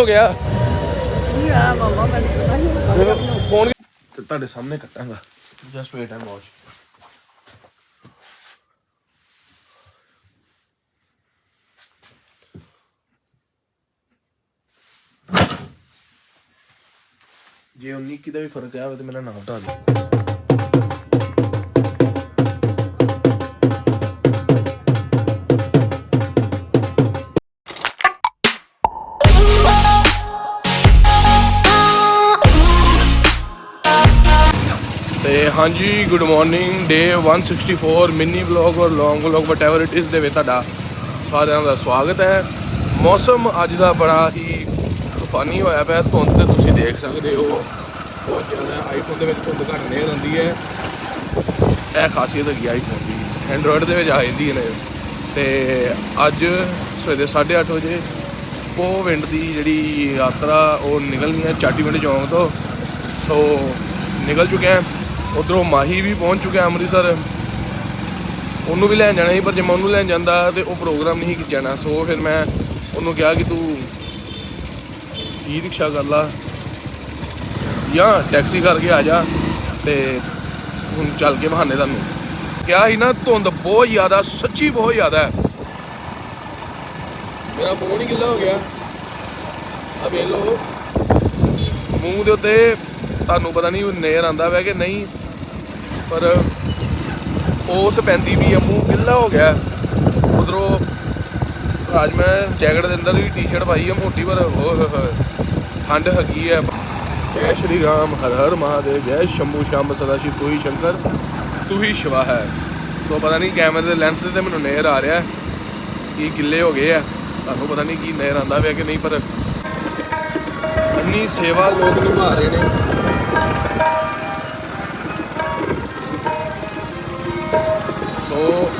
ਹੋ ਗਿਆ। ਨਹੀਂ ਆ ਮੈਂ ਨਿਕਲਣਾ ਫੋਨ ਤੇ ਤੁਹਾਡੇ ਸਾਹਮਣੇ ਕੱਟਾਂਗਾ। ਜਸਟ ਵੇਟ ਐਂਡ ਵਾਚ ਜੇ 19 ਕੀ ਦਾ ਵੀ ਫ਼ਰਕ ਆਵੇ ਤੇ ਮੇਰਾ ਨਾਮ ਹਟਾ ਦੇ ਹਾਂਜੀ good morning day 164 mini vlog or long vlog whatever it is ਦੇ ਵਿੱਚ ਤੁਹਾਡਾ ਸਾਰਿਆਂ ਦਾ ਸਵਾਗਤ ਹੈ। ਮੌਸਮ ਅੱਜ ਦਾ ਬੜਾ ਹੀ ਤੂਫਾਨੀ ਹੋਇਆ ਪਿਆ, ਧੁੰਦ ਤੇ ਤੁਸੀਂ ਦੇਖ ਸਕਦੇ ਹੋ। ਬਹੁਤ ਜ਼ਿਆਦਾ ਆਈਫੋਨ ਦੇ ਵਿੱਚ ਧੁੰਦ ਘੱਟ ਨਹੀਂ ਰਹਿੰਦੀ ਹੈ। ਇਹ ਖਾਸੀਅਤ ਹੈਗੀ ਆਈਫੋਨ ਦੀ ਐਂਡਰੋਇਡ ਦੇ ਵਿੱਚ ਆ ਜਾਂਦੀ ਨੇ ਤੇ ਅੱਜ ਸਵੇਰੇ 8:30 ਵਜੇ ਉਹ ਵਿੰਡ ਦੀ ਜਿਹੜੀ ਯਾਤਰਾ, ਉਹ ਨਿਕਲਣੀ ਹੈ, ਚਾਟੀਵਿੰਡ ਚੌਂਕ ਤੋਂ। ਸੋ ਨਿਕਲ ਚੁੱਕੇ ਹਾਂ। ਉਧਰੋਂ ਮਾਹੀ ਵੀ ਪਹੁੰਚ ਚੁੱਕਿਆ ਅੰਮ੍ਰਿਤਸਰ। ਉਹਨੂੰ ਵੀ ਲੈਣ ਜਾਣਾ ਸੀ, ਪਰ ਜੇ ਮੈਂ ਉਹਨੂੰ ਲੈਣ ਜਾਂਦਾ ਤੇ ਉਹ ਪ੍ਰੋਗਰਾਮ ਨਹੀਂ ਜਾਣਾ। ਸੋ ਫਿਰ ਮੈਂ ਉਹਨੂੰ ਕਿਹਾ ਕਿ ਤੂੰ ਈ ਰਿਕਸ਼ਾ ਕਰ ਲਾ ਜਾਂ ਟੈਕਸੀ ਕਰਕੇ ਆ ਜਾ ਤੇ ਹੁਣ ਚੱਲ ਕੇ ਬਹਾਨੇ ਤੁਹਾਨੂੰ। ਕਿਹਾ ਸੀ ਨਾ, ਧੁੰਦ ਬਹੁਤ ਜ਼ਿਆਦਾ, ਸੱਚੀ ਬਹੁਤ ਜ਼ਿਆਦਾ। ਹੈ ਮੇਰਾ ਫੋਨ ਹੀ ਗਿੱਲਾ ਹੋ ਗਿਆ। ਆ ਵੇਖ ਲਓ। ਮੂੰਹ ਦੇ ਉੱਤੇ ਤੁਹਾਨੂੰ ਪਤਾ ਨਹੀਂ ਉਹ ਨੇਰ ਆਂਦਾ ਵੈ ਕਿ ਨਹੀਂ। ਪਰ ਉਸ ਪੈਂਦੀ ਵੀ ਆ ਮੂੰਹ ਗਿੱਲਾ ਹੋ ਗਿਆ। ਉਧਰੋਂ ਅੱਜ ਮੈਂ ਜੈਕਟ ਦੇ ਅੰਦਰ ਵੀ ਟੀ-ਸ਼ਰਟ ਪਾਈ ਆ ਮੋਟੀ, ਪਰ ਓਏ ਠੰਡ ਹੈਗੀ ਹੈ ਜੈ ਸ਼੍ਰੀ ਰਾਮ, ਹਰ ਹਰ ਮਹਾਦੇਵ, ਜੈ ਸ਼ੰਭੂ ਸ਼ੰਭ ਸਦਾ ਸ਼ਿਵ ਕੋਈ ਸ਼ੰਕਰ, ਤੂੰ ਹੀ ਸ਼ਿਵਾ ਹੈ। ਤੋ ਪਤਾ ਨਹੀਂ ਕੈਮਰੇ ਦੇ ਲੈਂਸ ਤੇ ਮੈਨੂੰ ਨੇਰ ਆ ਰਿਹਾ, ਕੀ ਗਿੱਲੇ ਹੋ ਗਏ ਆ। ਤੁਹਾਨੂੰ ਪਤਾ ਨਹੀਂ ਕੀ ਨੇਰ ਆਂਦਾ ਪਿਆ ਕਿ ਨਹੀਂ, ਪਰ ਇੰਨੀ ਸੇਵਾ ਲੋਕ ਨਿਭਾ ਰਹੇ ਨੇ। ਸੋ ਦਰਸ਼ਨ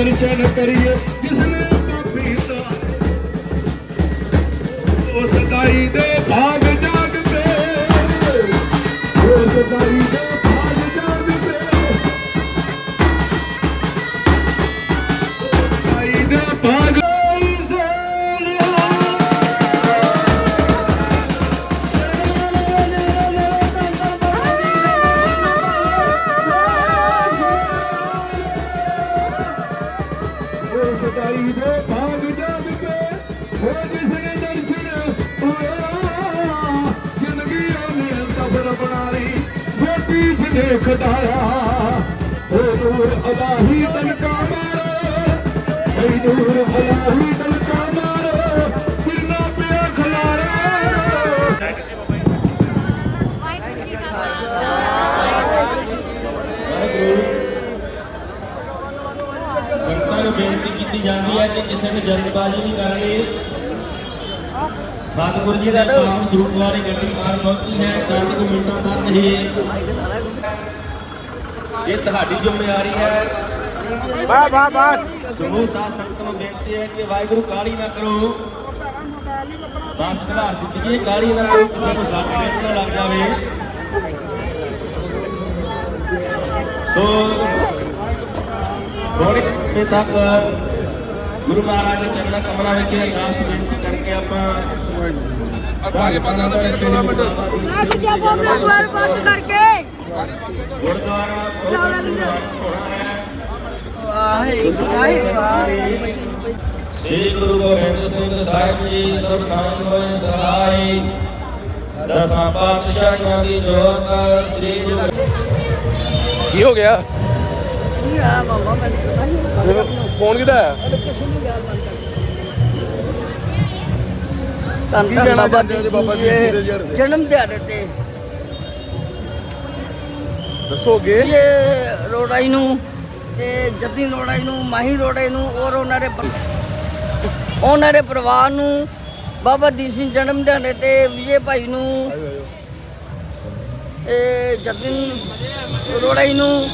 ਆਵੇ ਕੇ ਦਰਸ਼ਨ ਖਦਾਇਆ ਹੋ ਨੂਰ ਅਲਾਹੀ ਤਨਕਾ ਮਾਰੋ ਏ ਨੂਰ ਅਲਾਹੀ ਤਨਕਾ ਮਾਰੋ ਕਿਰਨਾ ਪਿਆ ਖਲਾਰਾ ਵਾਹਿਗੁਰੂ ਜੀ ਕਾ ਖਾਲਸਾ ਸੰਗਤਾਂ ਨੂੰ ਬੇਨਤੀ ਕੀਤੀ ਜਾਂਦੀ ਹੈ ਕਿ ਕਿਸੇ ਨੇ ਜਲਦਬਾਜ਼ੀ ਨਹੀਂ ਕਰਨੀ ਸਤਿਗੁਰੂ ਜੀ ਦਾ ਨਾਮ ਸਰੂਪ ਵਾਲੀ ਗੱਡੀ ਮਾਰ ਪਹੁੰਚੀ ਹੈ ਚੰਦ ਕੁ ਮਿੰਟਾਂ ਤੱਕ ਹੀ ਇਹ ਤੁਹਾਡੀ ਜ਼ਿੰਮੇਵਾਰੀ ਹੈ। ਬਾ ਬਾ ਬਸ। ਸਮੂਹ ਸਾਧ ਸੰਗਤ ਨੂੰ ਬੇਨਤੀ ਹੈ ਕਿ ਵਾਹਿਗੁਰੂ ਕਾਲੀ ਨਾ ਕਰੋ। ਬਸ ਖਿਲਾਰ ਦਿੱਤੀ ਕਾਲੀ ਨਾ ਕਰੋ ਕਿਸੇ ਨੂੰ ਸੱਟ ਨਾ ਲੱਗ ਜਾਵੇ। ਸੋ ਥੋੜੇ ਸਮੇਂ ਤੱਕ ਗੁਰੂ ਮਹਾਰਾਜ ਦੇ ਚਰਨਾਂ ਕਮਲਾਂ ਵਿੱਚ ਅਰਦਾਸ ਬੇਨਤੀ ਕਰਕੇ ਆਪਾਂ ਅਖਬਾਰੀ ਪਾਣਾ ਦਾ ਟੂਰਨਾਮੈਂਟ ਅੱਜ ਦੁਆਰ ਬੰਦ ਕਰਕੇ ਗੁਰਦੁਆਰਾ ਸ੍ਰੀ ਗੁਰੂ ਗੋਬਿੰਦ ਸਿੰਘ ਸਾਹਿਬ ਜੀ ਸਰਦਾਰ ਹੋਏ ਸਹਾਈ। ਦਸਾਂ ਪਾਤਸ਼ਾਹਾਂ ਦੀ ਜੋਤ ਸ੍ਰੀ ਗੁਰੂ ਕੀ ਹੋ ਗਿਆ? ਆ ਮਾਮਾ ਮੈਂ ਫੋਨ ਕਿਦਾ ਹੈ ਅਰੇ ਕੁਛ ਨਹੀਂ ਗਿਆ ਬੰਦ ਕਰ ਤਾਂ ਕੀ ਤਾਂ ਕਹਿਣਾ ਬਾਬਾ ਜੀ? ਜਨਮ ਦਿਹਾੜੇ ਤੇ ਦੱਸੋਗੇ? ਇਹ ਰੋੜਾਈ ਨੂੰ ਤੇ ਜੱਦੀ ਰੋੜਾਈ ਨੂੰ, ਮਾਹੀ ਰੋੜਾਈ ਨੂੰ, ਔਰ ਉਹਨਾਂ ਦੇ ਉਹਨਾਂ ਦੇ ਪਰਿਵਾਰ ਨੂੰ, ਬਾਬਾ ਦੀਪ ਸਿੰਘ ਜਨਮ ਦਿਹਾੜੇ ਤੇ ਵਿਜੇ ਭਾਈ ਨੂੰ, ਇਹ ਜਤਿਨ ਰੋੜਾਈ ਨੂੰ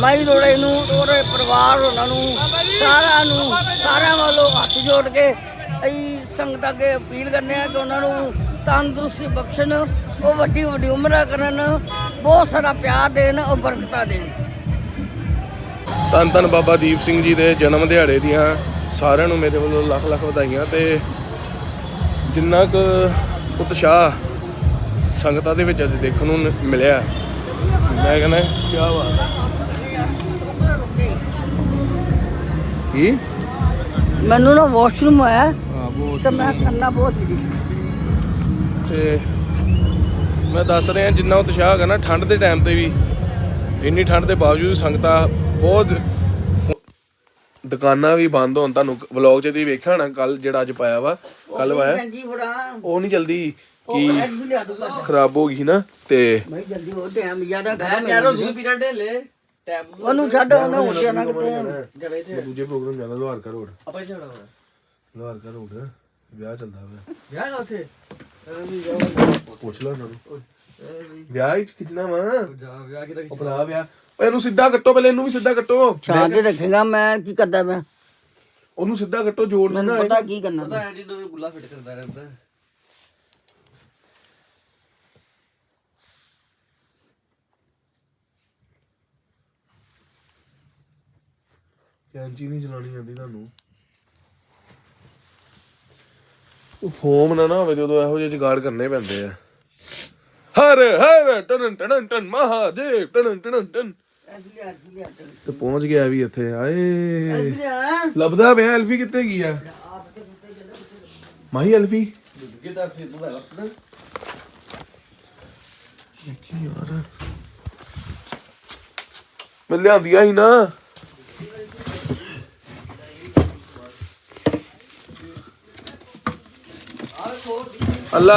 ਮਾਈ ਰੋੜਾਈ ਨੂੰ, ਉਹਦੇ ਪਰਿਵਾਰ ਉਹਨਾਂ ਨੂੰ, ਸਾਰਿਆਂ ਨੂੰ, ਸਾਰਿਆਂ ਵੱਲੋਂ ਹੱਥ ਜੋੜ ਕੇ ਅਸੀਂ ਸੰਗਤ ਅੱਗੇ ਅਪੀਲ ਕਰਨੇ ਆ ਕਿ ਉਹਨਾਂ ਨੂੰ ਤੰਦਰੁਸਤੀ ਬਖਸ਼ਣ, ਉਹ ਵੱਡੀ ਵੱਡੀ ਉਮਰਾਂ ਕਰਨ ਬਹੁਤ ਸਾਰਾ ਪਿਆਰ ਦੇਣ ਉਹ ਬਰਕਤਾਂ ਦੇਣ। ਧੰਨ ਧੰਨ ਬਾਬਾ ਦੀਪ ਸਿੰਘ ਜੀ ਦੇ ਜਨਮ ਦਿਹਾੜੇ ਦੀਆਂ ਸਾਰਿਆਂ ਨੂੰ ਮੇਰੇ ਵੱਲੋਂ ਲੱਖ ਲੱਖ ਵਧਾਈਆਂ ਤੇ ਜਿੰਨਾ ਕੁ ਉਤਸ਼ਾਹ ਸੰਗਤਾਂ ਦੇ ਵਿੱਚ ਅੱਜ ਦੇਖਣ ਨੂੰ ਮਿਲਿਆ। ਮੈਂ ਕਹਿੰਦਾ ਕੀ ਬਾਤ ਹੈ। ਕੀ? ਮੈਨੂੰ ਨਾ ਵਾਸ਼ਰੂਮ ਬਹੁਤ ਤੇ ਮੈਂ ਕਰਨਾ ਬਹੁਤ ਸੀ ਤੇ ਮੈਂ ਦੱਸ ਰਿਹਾ ਜਿੰਨਾ ਉਤਸ਼ਾਹ ਹੈਗਾ ਨਾ ਠੰਡ ਦੇ ਟਾਈਮ ਤੇ ਵੀ ਇੰਨੀ ਠੰਡ ਦੇ ਬਾਵਜੂਦ ਸੰਗਤਾਂ ਬਹੁਤ ਦੁਕਾਨਾਂ ਵੀ ਬੰਦ ਹੋਣ ਤੁਹਾਨੂੰ ਵਲੌਗ 'ਚ ਤੁਸੀਂ ਵੇਖਿਆ ਹੋਣਾ ਕੱਲ ਜਿਹੜਾ ਅੱਜ ਪਾਇਆ ਵਾ ਕੱਲ ਫੜਾ ਉਹ ਨਹੀਂ ਜਲਦੀ ਉਹ ਕਿ ਖਰਾਬ ਹੋ ਗਈ ਨਾ ਤੇ ਮੈਂ ਜਲਦੀ ਹੋ ਟਾਈਮ ਜ਼ਿਆਦਾ ਮੈਂ ਖਤਮ ਯਾਰ ਉਹ ਦੂਜੀ ਪੀਰੀਅਡ ਦੇ ਲੈ ਟੈਬ ਉਹਨੂੰ ਛੱਡ ਉਹਨੇ ਉੱਠਿਆ ਨਾ ਕਿਤੇ। ਜਵੇ ਤੇ ਦੂਜੇ ਪ੍ਰੋਗਰਾਮ ਰੋਡ ਆਪਾਂ ਛੋੜਾ ਹੁਣ ਲੋਹਾਰਕਾ ਰੋਡ ਵਿਆਹ ਚੱਲਦਾ ਵਾ ਵਿਆਹ ਹੈ ਉੱਥੇ? ਪੁੱਛ ਲਓ ਉਹਨਾਂ ਨੂੰ। ਵਿਆਹ ਹੀ ਖਿੱਚਣਾ ਵਾ। ਜਾ ਵਿਆਹ ਕਿਦਾ ਉਹ ਭਰਾ ਵਿਆਹ। ਓਏ ਇਹਨੂੰ ਸਿੱਧਾ ਕੱਟੋ ਪਹਿਲੇ ਇਹਨੂੰ ਵੀ ਸਿੱਧਾ ਕੱਟੋ। ਛਾਂ ਤੇ ਰੱਖੇਗਾ ਮੈਂ ਕੀ ਕਰਦਾ ਮੈਂ ਉਹਨੂੰ ਸਿੱਧਾ ਕੱਟੋ ਜੋੜ ਨੂੰ ਮੈਨੂੰ ਨਾ ਪਤਾ ਕੀ ਕਰਨਾ ਪਤਾ ਐਡੀ ਨੂੰ ਗੁੱਲਾ ਫਿੱਟ ਕਰਦਾ ਰਹਿੰਦਾ। ਕੈਂਚੀ ਨਹੀਂ ਚਲਾਣੀ ਆਉਂਦੀ ਤੁਹਾਨੂੰ। ਉਹ ਫੋਮ ਨਾ ਨਾ ਹੋਵੇ ਤੇ ਇਹੋ ਜਿਹੇ ਜੁਗਾੜ ਕਰਨੇ ਪੈਂਦੇ ਆ। ਹਰ ਹਰ ਟਨ ਟਨ ਟਨ ਮਹਾਦੇਵ ਟਨ ਟਨ ਟਨ ਤੇ ਪਹੁੰਚ ਗਿਆ ਵੀ ਇੱਥੇ, ਆਏ। ਲੱਭਦਾ ਪਿਆ ਐਲਫੀ ਕਿੱਥੇ ਗਈ ਆ? ਮਾਹੀ ਐਲਫੀ? ਕਿਦਾ ਫਿਰ ਤੂੰ ਹੈ ਕੀ ਯਾਰ। ਮੈਂ ਲਿਆਂਦੀਆਂ ਸੀ ਨਾ। ਅੱਲਾ।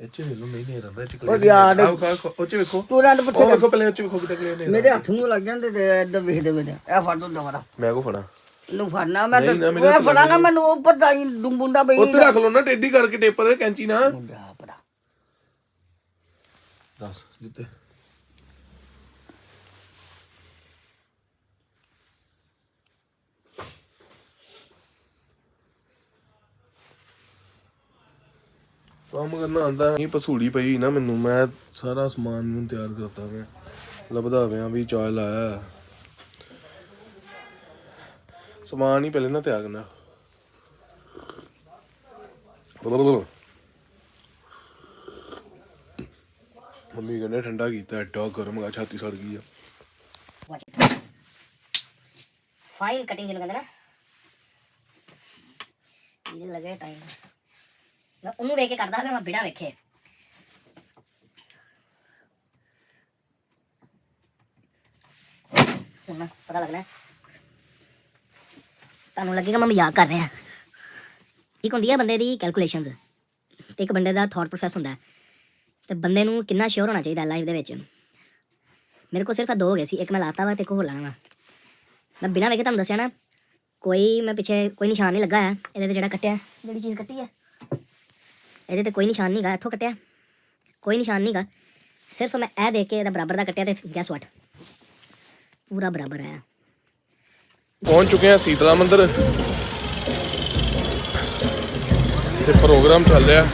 ਇੱਥੇ ਵੇਖੋ ਨਹੀਂ ਨਹੀਂ ਰਹਿੰਦਾ ਇੱਥੇ ਉਹ ਯਾਰ। ਆਓ ਉਹ ਚ ਵੇਖੋ। ਉਹ ਪਹਿਲੇ ਉਹ ਚ ਵੇਖੋ ਕਿਤੇ ਕਲੀਅਰ ਨਹੀਂ ਮੇਰੇ ਹੱਥ ਨੂੰ ਲੱਗ ਜਾਂਦੇ ਤੇ ਇੱਧਰ ਵੇਖਦੇ ਵੇਖਦੇ ਇਹ ਫੜ ਦੋ ਦੁਬਾਰਾ। ਮੈਂ ਕੋ ਫੜਾ? ਨੂੰ ਫੜਨਾ ਮੈਂ ਨਹੀਂ ਨਾ, ਤਾਂ ਮੇਰੇ ਮੈਂ ਹੱਥ ਫੜਾਂਗਾ ਮੈਨੂੰ ਉੱਪਰ ਦਾ ਡੁੰਬੁੰਡਾ ਬਈ ਉੱਤੇ ਰੱਖ ਲਓ ਨਾ ਟੇਢੀ ਕਰਕੇ ਟੇਪਰ ਕੈਂਚੀ ਨਾ ਮੁੰਡਾ ਪੜਾ ਦੱਸ ਜਿੱਤੇ ਕੰਮ ਕਰਨਾ ਆਂਦਾ ਨਹੀਂ ਪਸੂੜੀ ਪਈ ਨਾ ਮੈਨੂੰ। ਮੈਂ ਸਾਰਾ ਸਮਾਨ ਨੂੰ ਤਿਆਰ ਕਰਤਾ ਮੈਂ। ਲੱਭਦਾ ਪਿਆ ਵੀ ਚਾਹ ਲਾਇਆ। ਸਮਾਨ ਹੀ ਪਹਿਲੇ ਨਾ ਤਿਆਰ ਕਰਨਾ। ਮੰਮੀ ਕਹਿੰਦੇ ਠੰਡਾ ਕੀਤਾ, ਐਡਾ ਗਰਮ ਆ, ਛਾਤੀ ਸੜ ਗਈ ਆ। ਫਾਈਨ ਕਟਿੰਗ ਜਿਹਨੂੰ ਕਹਿੰਦੇ ਨਾ। ਇਹਦੇ ਲੱਗੇ ਟਾਈਮ ਮੈਂ ਉਹਨੂੰ ਵੇਖ ਕੇ ਕਰਦਾ ਮੈਂ ਬਿਨਾ ਵੇਖੇ। ਹੁਣ ਪਤਾ ਲੱਗਣਾ। ਤੁਹਾਨੂੰ ਲੱਗੇਗਾ ਮੈਂ ਮਜ਼ਾਕ ਕਰ ਰਿਹਾ ਇੱਕ ਹੁੰਦੀ ਹੈ ਬੰਦੇ ਦੀ ਕੈਲਕੂਲੇਸ਼ਨਸ ਤੇ ਇੱਕ ਬੰਦੇ ਦਾ ਥਾਟ ਪ੍ਰੋਸੈਸ ਹੁੰਦਾ। ਹੈ ਤੇ ਬੰਦੇ ਨੂੰ ਕਿੰਨਾ ਸ਼ੋਰ ਹੋਣਾ ਚਾਹੀਦਾ ਲਾਈਫ ਦੇ ਵਿੱਚ। ਮੇਰੇ ਕੋਲ ਸਿਰਫ ਆਹ ਦੋ ਹੋ ਗਏ ਸੀ, ਇੱਕ ਮੈਂ ਲਾਤਾ ਵਾ ਤੇ ਇੱਕ ਹੋਰ ਲਾਣਾ ਵਾ। ਮੈਂ ਬਿਨਾਂ ਵੇਖੇ ਤੁਹਾਨੂੰ ਦੱਸਿਆ ਨਾ, ਕੋਈ ਮੈਂ ਪਿੱਛੇ ਕੋਈ ਨਿਸ਼ਾਨ ਨਹੀਂ ਲੱਗਾ ਹੈ ਇਹਦੇ ਤੇ ਜਿਹੜਾ ਕੱਟਿਆ, ਜਿਹੜੀ ਚੀਜ਼ ਕੱਟੀ ਹੈ ਇਹਦੇ ਤੇ ਕੋਈ ਨਿਸ਼ਾਨ ਨਹੀਂ ਗਾ, ਇੱਥੋਂ ਕੱਟਿਆ। ਕੋਈ ਨਿਸ਼ਾਨ ਨਹੀਂ ਗਾ, ਸਿਰਫ ਮੈਂ ਇਹ ਦੇਖ ਕੇ ਇਹਦਾ ਬਰਾਬਰ ਦਾ ਕੱਟਿਆ ਤੇ ਗੈਸ ਵਾਟ ਪੂਰਾ ਬਰਾਬਰ ਆਇਆ। ਪਹੁੰਚ ਚੁੱਕੇ ਹਾਂ ਸੀਤਲਾ ਮੰਦਿਰ। ਤੇ ਪ੍ਰੋਗਰਾਮ ਚੱਲ ਰਿਹਾ।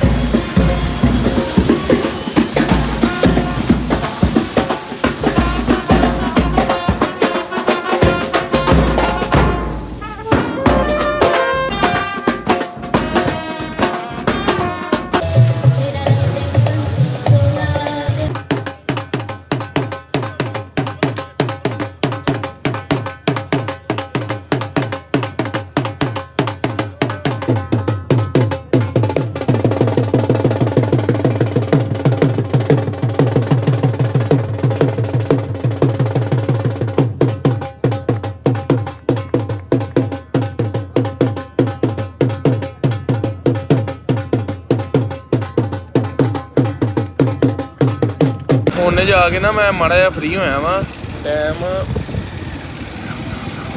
ਜਾ ਕੇ ਨਾ ਮੈਂ ਮਾੜਾ ਜਿਹਾ ਫ੍ਰੀ ਹੋਇਆ ਵਾਂ। ਟਾਈਮ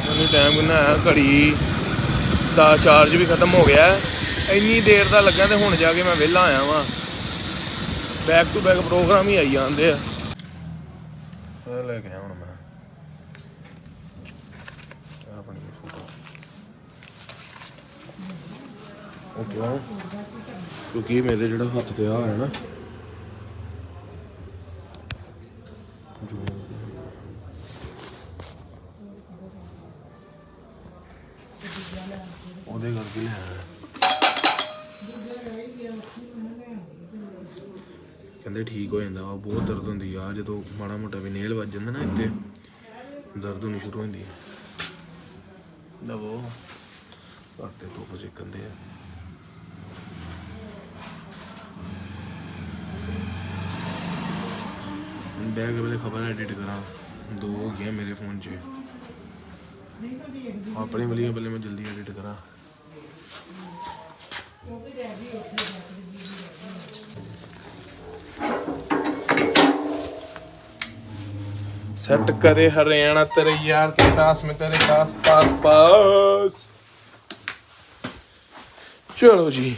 ਮੈਨੂੰ ਟਾਈਮ ਕਿੰਨਾ ਆਇਆ? ਘੜੀ ਦਾ ਚਾਰਜ ਵੀ ਖਤਮ ਹੋ ਗਿਆ। ਹੈ। ਇੰਨੀ ਦੇਰ ਦਾ ਲੱਗਾ ਤੇ ਹੁਣ ਜਾ ਕੇ ਮੈਂ ਵਿਹਲਾ ਆਇਆ ਵਾਂ। ਬੈਕ ਟੂ ਬੈਕ ਪ੍ਰੋਗਰਾਮ ਹੀ ਆਈ ਜਾਂਦੇ ਆ। ਇਹ ਲੈ ਕੇ ਆਇਆ ਹੁਣ ਮੈਂ। ਆਹ ਆਪਣੀ ਫੋਟੋ ਉਹ ਕਿਉਂ? ਕਿਉਂਕਿ ਮੇਰੇ ਜਿਹੜਾ ਹੱਥ ਤੇ ਆ ਹੈ ਨਾ। ਜਦੋਂ ਮਾੜਾ ਮੋਟਾ ਵੀ ਨੇਲ ਵੱਜ ਜਾਂਦਾ ਨਾ ਇੱਥੇ, ਦਰਦ ਹੋਣੀ ਸ਼ੁਰੂ ਹੁੰਦੀ ਹੈ। ਦਵੋ ਕਰਤੇ ਤੋਂ ਕੁਝ ਕੰਦੇ ਆ। ਬੈਗ ਵੇਲੇ ਖਬਰ ਐਡਿਟ ਕਰਾਂ। ਦੋ ਹੋ ਗਈਆਂ ਮੇਰੇ ਫੋਨ 'ਚ। ਆਪਣੇ ਵਾਲੀਆਂ ਪਹਿਲੇ ਮੈਂ ਜਲਦੀ ਐਡਿਟ ਕਰਾਂ। सेट करे हरियाणा तेरे यार के पास में तेरे पास पास पास चलो जी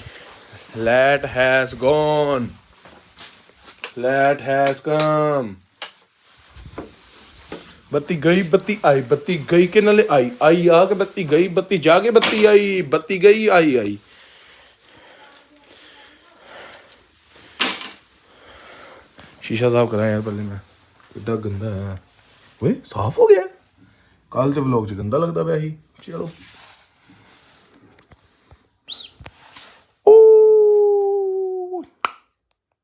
late has gone late has come बत्ती गई बत्ती आई बत्ती गई के नले आई आई आके बत्ती गई बत्ती जाके बत्ती आई बत्ती गई आई आई शीशा साफ कराया यार पहले मैं ਕਿੱਡਾ ਗੰਦਾ ਹੈ ਓਏ ਸਾਫ਼ ਹੋ ਗਿਆ। ਕੱਲ ਤੇ ਵਲੌਗ 'ਚ ਗੰਦਾ ਲੱਗਦਾ ਪਿਆ ਸੀ। ਚਲੋ।